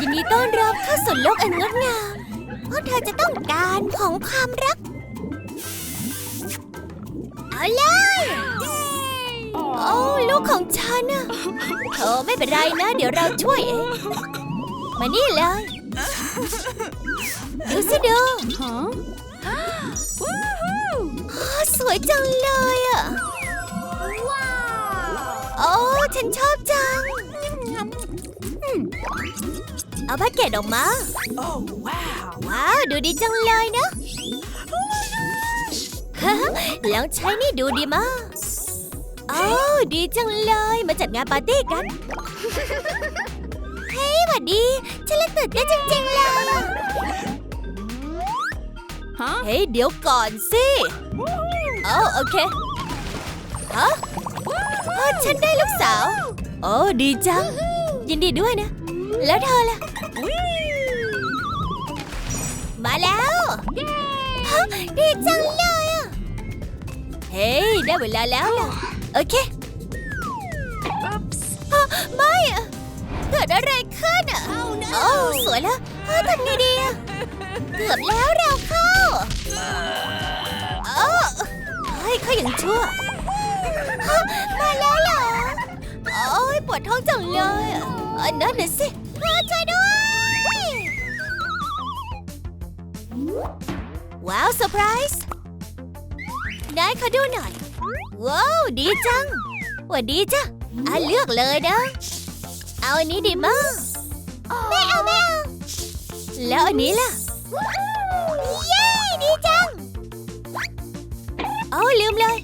ยินดีต้อนรับเข้าสู่โลกอันงดงามเพราะเธอจะต้องการของความรัก เอาเลย โอ้ลูกของฉันน่ะเธอไม่เป็นไรนะ เดี๋ยวเราช่วยเอง มานี่เลย ดูสิดูอ๋อสวยจังเลยอะโอ้ ฉันชอบจังอืม เอาแพ็กเกจออกมา Oh, wow. ว้าว ดูดีจังเลยนะฮะลองใช้นี่ดูดีมากโอ้ดีจังเลย มาจัดงานปาร์ตี้กัน เฮ้ยหวัดดี ฉันเลยตื่นเต้นจริงๆเลยฮะเฮ้ย เดี๋ยวก่อนสิโอ้โอเค ฮะโอ้ฉันได้ลูกสาว โอ้ดีจัง ยินดีด้วยนะ แล้วเธอล่ะ ดีจังเลยอะ เฮ้ย ได้เวลาแล้วล่ะ โอเค Oops. ฮะไม่อะเกิดอะไรขึ้นอะโอ้สวยแล้วเฮ้ยทำไงดีอะ เกือบแล้วเราเข้าเออเฮ้ยเขายังชั่วฮะมาแล้วเหรอ โอ้ยปวดท้องจังเลยอะเออนั่นน่ะสิเออช่วยด้วย ว้าวเซอร์ไพรส์นายขอดูหน่อย ว้าว ดีจังหวัดดีจ้ะอะเลือกเลยนะ เอาอันนี้ดีมากไม่เอาไม่เอา แล้วอันนี้ล่ะ เย้ ดีจังโอ้ลืมเลย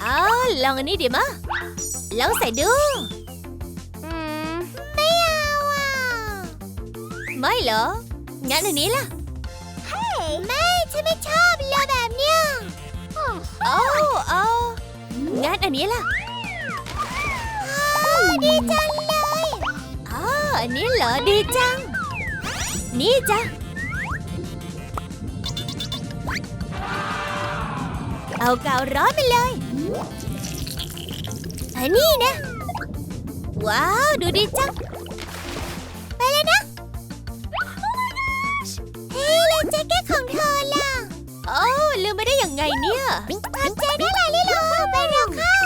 เอาลองอันนี้ดีมะลองใส่ดูอืมไม่เอาอะ ไม่เหรอ งั้นอันนี้ล่ะ ไม่ฉันไม่ชอบเลยแบบเนี้ยโอ้โอ้งั้นอันนี้ล่ะดีจังเลยอ๋ออันนี้เหรอดีจัง นี่จ้ะเอากาวร้อนไปเลยอันนี้นะ ว้าว ดูดีจัง แล้วแจ็คเก็ตของเธอล่ะ โอ้ลืมไปได้ยังไงเนี่ยขอบใจนะลาลิโลไปเร็วเข้า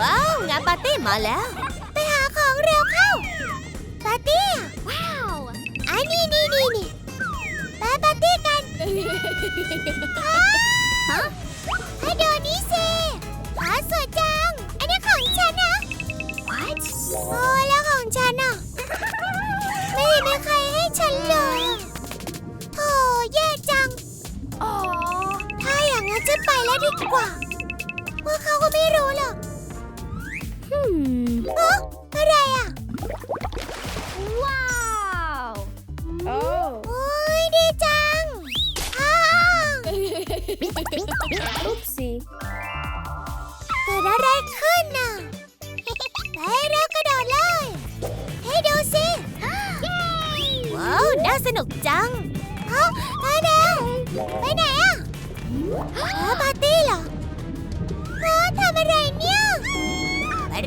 ว้าว งานปาร์ตี้มาแล้ว ไปหาของเร็วเข้า ปาร์ตี้อะว้าวอันนี้นี่นี่นี่ไปปาร์ตี้กัน แ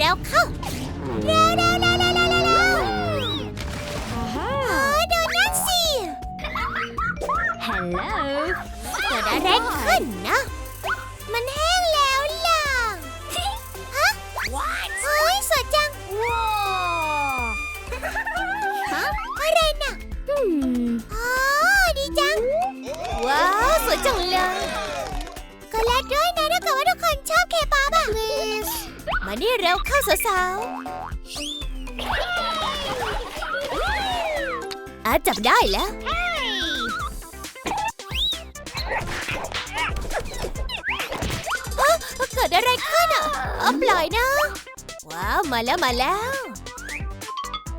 ร็วเข้าเร็วเร็วเร็วเร็วเร็วเร็วเร็วอ่าฮะเออดูนั่นสิฮัลโหลเกิดอะไรขึ้นนะ มานี่เร็วเข้าสาวๆอาจับได้แล้วเอ้อเกิดอะไรขึ้นอะเอาปล่อยนะ ว้าว มาแล้วมาแล้ว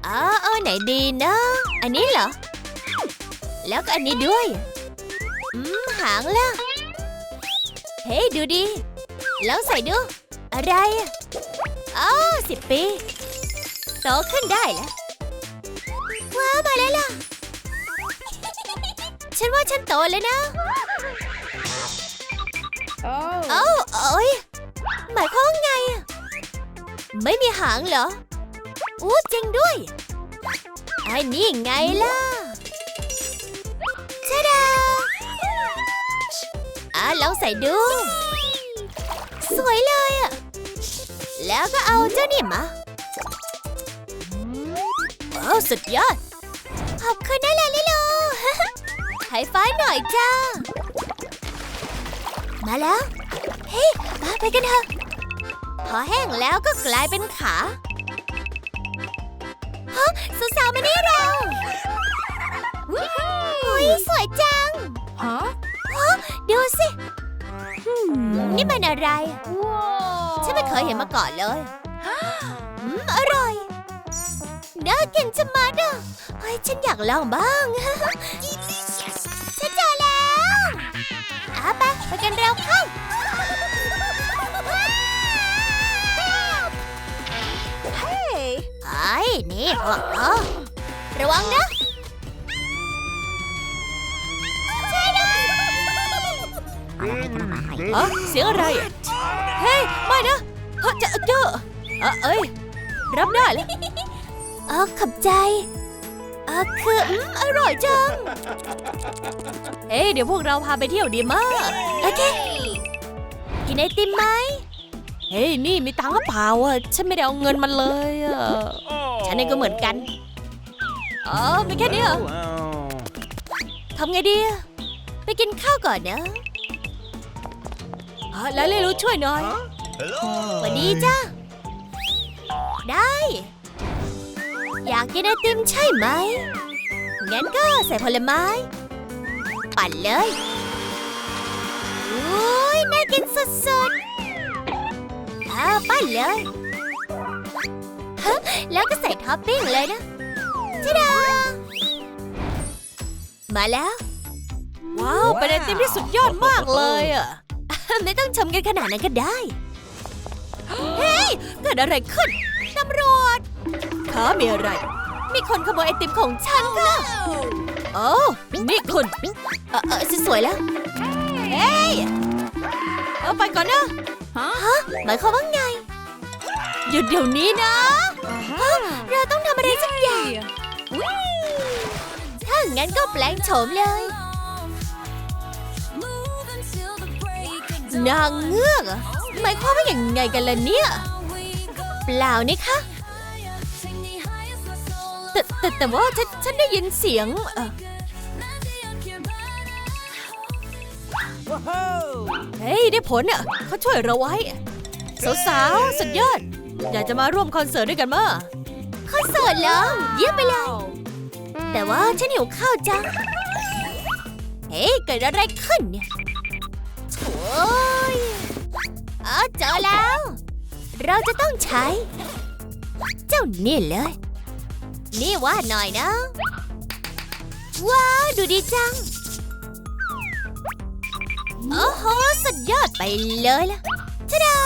อ๋อเอไหนดีนะ อันนี้เหรอ แล้วก็อันนี้ด้วย อืม หางล่ะ เฮ้ ดูดิลองใส่ดู อะไรอะ อ๋อสิบปีโตขึ้นได้แล้วว้าวมาแล้วล่ะ ฉันว่าฉันโตแล้วนะ โอ้เอ้าเอ้ยหมายความว่าไงอะไม่มีหางเหรอ อู้จริงด้วยไอ้นี่ไงล่ะชาดาอะลองใส่ดู สวยเลยอะ แล้วก็เอาเจ้านี่มาว้าวสุดยอด ขอบคุณนะลาลิโลไฮไฟว์หน่อยจ้า มาแล้ว เฮ้ยมาไปกันเถอะ พอแห้งแล้วก็กลายเป็นขาฮะสาวๆมานี่เราอุ้ยสวยจัง Huh? ดูสิ นี่มันอะไรฉัน ไม่เคยเห็นมาก่อนเลยอืมอร่อย น่ากินจะมัดอะเฮ้ยฉันอยากลองบ้างฉันเจอแล้วอาไปไปกันเร็วเข้าเฮ้ยไอ้นี่พวกเธอระวังนะช่วยด้วยเอะเสียงอะไรอะเฮ้ย ไม่นะ เฮ้ยเจอเจอเอะเอ้ยรับได้แล้วเออขอบใจเออคืออืมอร่อยจัง เอ้ยเดี๋ยวพวกเราพาไปเที่ยวดีมากโอเค กินไอติมไหม เฮ้ยนี่มีตังค์หรือเปล่าอะฉันไม่ได้เอาเงินมันเลยอะ ฉันเองก็เหมือนกัน เออไม่แค่นี้เหรอทำไงดีอะไปกินข้าวก่อนนะเอ้อแล้วเลยรู้ช่วยหน่อย สวัสดีจ้าได้ อยากกินไอติมใช่ไหม งั้นก็ใส่ผลไม้ ปั่นเลยอุ้ยน่ากินสุดๆอ้าวปั่นเลยฮะแล้วก็ใส่ท็อปปิ้งเลยนะชิดา มาแล้ว ว้าว เป็นไอติมที่สุดยอดมากเลยอะ ไม่ต้องชมกันขนาดนั้นก็ได้ เฮ้ย เกิดอะไรขึ้น ตำรวจขามีอะไร มีคนขโมยไอติมของฉันค่ะ โอ้ นี่คุณ เออเออสวยๆแล้ว เฮ้ย เอาไปก่อนนะฮะหมายความว่าไง หยุดเดี๋ยวนี้นะ Aha. เราต้องทำอะไรสักอย่าง ถ้างั้นก็แปลงโฉมเลย นางเงือกเหรอหมายความว่าอย่างไงกันล่ะเนี่ย เปล่านี่คะแต่แต่แต่ว่าฉันฉันได้ยินเสียงเอ่อเฮ้ย ได้ผลอะเขาช่วยเราไว้ สาวๆ สุดยอด อยากจะมาร่วมคอนเสิร์ตด้วยกันมั้ยคอนเสิร์ตเหรอเยี่ยมไปเลย แต่ว่าฉันหิวข้าวจัง เฮ้ยเกิดอะไรขึ้นเนี่ยโถ่ ยอ๋อเจอแล้ว เราจะต้องใช้ เจ้านี่เลย นี่ว่าหน่อยนะ ว้าว ดูดีจัง โอ้โห สุดยอดไปเลยล่ะชะดา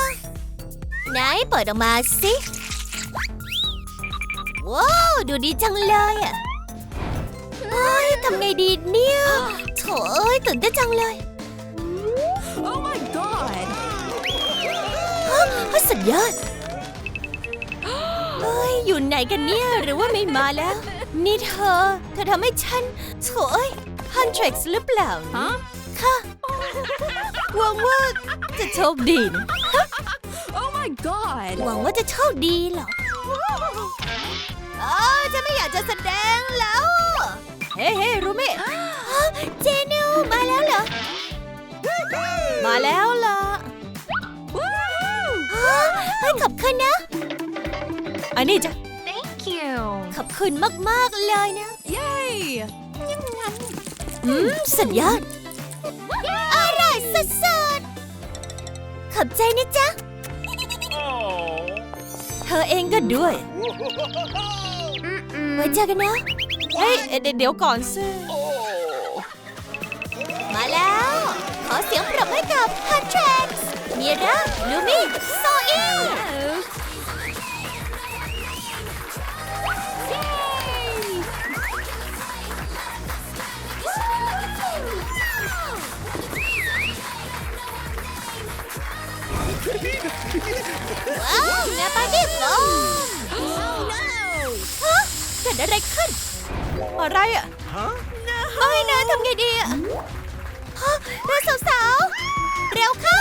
ไหนเปิดออกมาสิ ว้าว ดูดีจังเลยอะเฮ้ยทำไงดีเนี่ยโถเอ้ยตื่นเต้นจังเลย สุดยอดเฮ้ยอยู่ไหนกันเนี่ย หรือว่าไม่มาแล้ว นี่เธอ เธอทำให้ฉันโถเอ้ยฮันเทร็กซ์หรือเปล่า Huh? ค่ะหวังว่าจะโชคดีนะ Oh my god. หวังว่าจะโชคดีเหรอเออฉันไม่อยากจะแสดงแล้ว เฮ้เฮ้รู้ไหมเจนิวมาแล้วเหรอ มาแล้วล่ะเฮ้ยขอบคุณนะ อันนี้จ้ะ Thank you. ขอบคุณมาก ๆ เลยนะ Yay. อืม สุดยอด อร่อยสุดๆ ขอบใจนะจ๊ะ เธอเองก็ด้วย ไว้เจอกันนะ เฮ้ยเอ่อเดี๋ยวเดี๋ยวก่อนสิ มีร่าลูมี่โซอิว้าวงานปาร์ตี้โฟมฮะเกิดอะไรขึ้น อะไรอะไม่นะทำไงดีอะฮะเร็วสาวๆ เร็วเข้า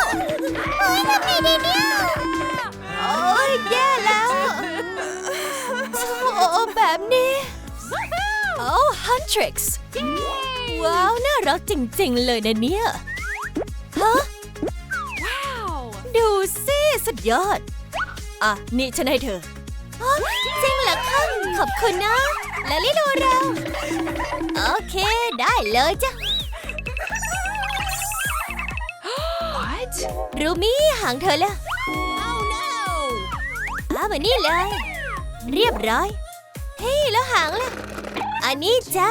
เฮ้ยทำไงดีเนี่ยโอ้ยแย่แล้วโอ้แบบนี้โอ้ฮันทริกส์ว้าว น่ารักจริง ๆ เลยนะเนี่ยฮะ Wow. ดูสิสุดยอด อะ นี่ฉันให้เธอฮะจริงเหรอคะขอบคุณนะ แล้วรีดูเรา โอเค ได้เลยจ้ะ รูมี่หางเธอแล้ว Oh no. อามานี่เลย เรียบร้อย เฮ้ยแล้วหางล่ะ อันนี้จ้า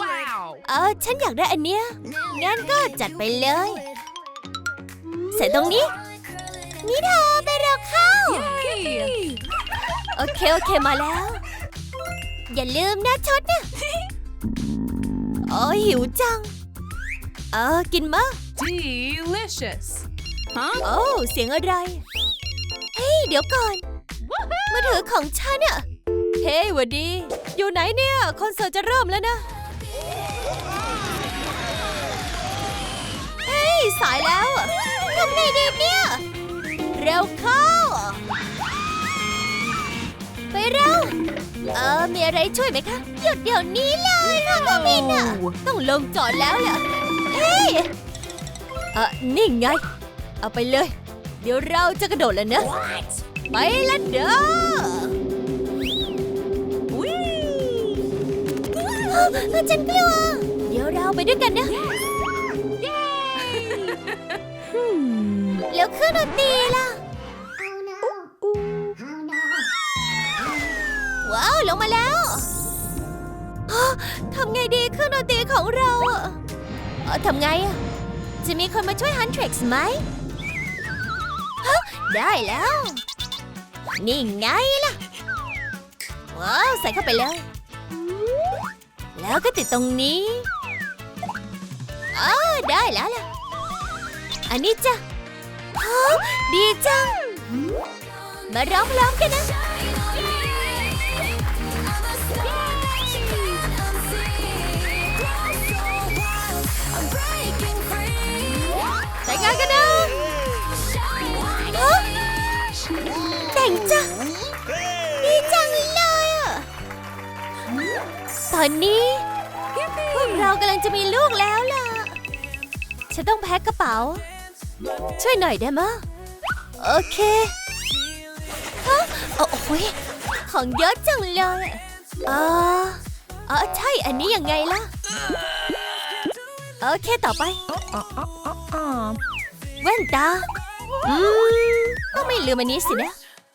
Wow. เออฉันอยากได้อันเนี้ย งั้นก็จัดไปเลย ใส่ตรงนี้ นี่เธอไปเร็วเข้า Yay. โอเค โอเคมาแล้ว อย่าลืมนะชดนะโอ้ยหิวจัง เออ กินมะ Delicious. Huh? โอ้เสียงอะไร เฮ้ย เดี๋ยวก่อนมือถือของฉันอะเฮ้ยหวัดดี อยู่ไหนเนี่ย คอนเสิร์ตจะเริ่มแล้วนะ เฮ้ย สายแล้วอะทำไงดีเนี่ย เร็วเข้า ไปเร็ว เออ มีอะไรช่วยไหมคะ หยุดเดี๋ยวนี้เลยค่ะกมินอะต้องลงจอดแล้วล่ะเฮ้ย เออนี่ไง เอาไปเลย เดี๋ยวเราจะกระโดดแล้วนะ ไปละเด้อวิฉันกลัว เดี๋ยวเราไปด้วยกันนะ แล้วเครื่องดนตรีล่ะ ว้าว ลงมาแล้วฮะทำไงดีเครื่องดนตรีของเราอะเอ่อทำไงอะ จะมีคนมาช่วยฮันทริกส์ไหมฮะได้แล้ว นี่ไงล่ะ ว้าว ใส่เข้าไปเลย แล้วก็ติดตรงนี้อ๋อได้แล้วล่ะ อันนี้จ้ะฮะดีจัง มาร้องร้องกันนะ งานกันนะฮะแต่งจ้ะดีจังเลยอะตอนนี้พวกเรากำลังจะมีลูกแล้วล่ะ ฉันต้องแพ็คกระเป๋า ช่วยหน่อยได้ไหมะ โอเคฮะโอ้โหยของเยอะจังเลยอ่าอ๋อใช่อันนี้ยังไงล่ะ โอเคต่อไป แว่นตา อืมต้องไม่ลืมอันนี้สินะ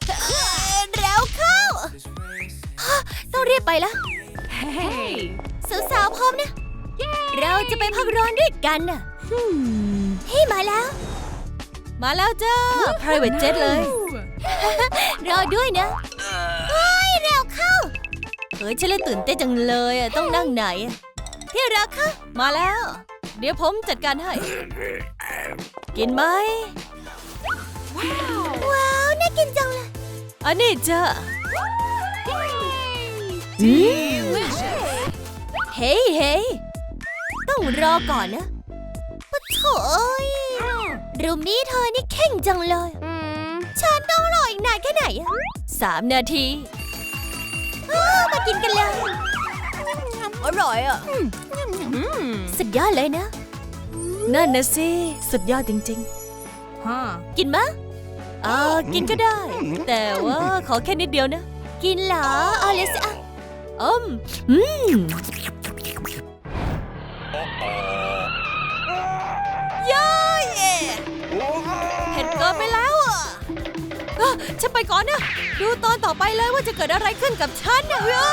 เอ่อแล้วเข้าฮะต้องรีบไปละ Hey. สาวๆพร้อมนะ เราจะไปพักร้อนด้วยกันน่ะเฮ้ยมาแล้ว มาแล้วจ้า private jet เลย รอด้วยนะเฮ้ยเร็วเข้า เฮ้ยฉันเลยตื่นเต้นจังเลยอะต้องนั่งไหนอะที่รักเข้ามาแล้ว เดี๋ยวผมจัดการให้ กินไหม ว้าว น่ากินจังเลย อันนี้จ้า Delicious. เฮ้ยเฮ้ยต้องรอก่อนนะปะโถเอ้ยรูมนี้เธอนี่เข่งจังเลย Mm. ฉันต้องรออีกนานแค่ไหนอะสามนาทีอ้าวมากินกันเลย อร่อยอะ Mm. สุดยอดเลยนะ นั่นนะสิ สุดยอดจริง Huh. กินมะๆอ่ากินก็ได้ แต่ว่าขอแค่นิดเดียวนะ กินเหรอเอาเลยสิอะอืมอืมย้ายเอ๋เผ็ดเกินไปแล้วอะอะฉันไปก่อนนะ ดูตอนต่อไปเลยว่าจะเกิดอะไรขึ้นกับฉันนะอ้า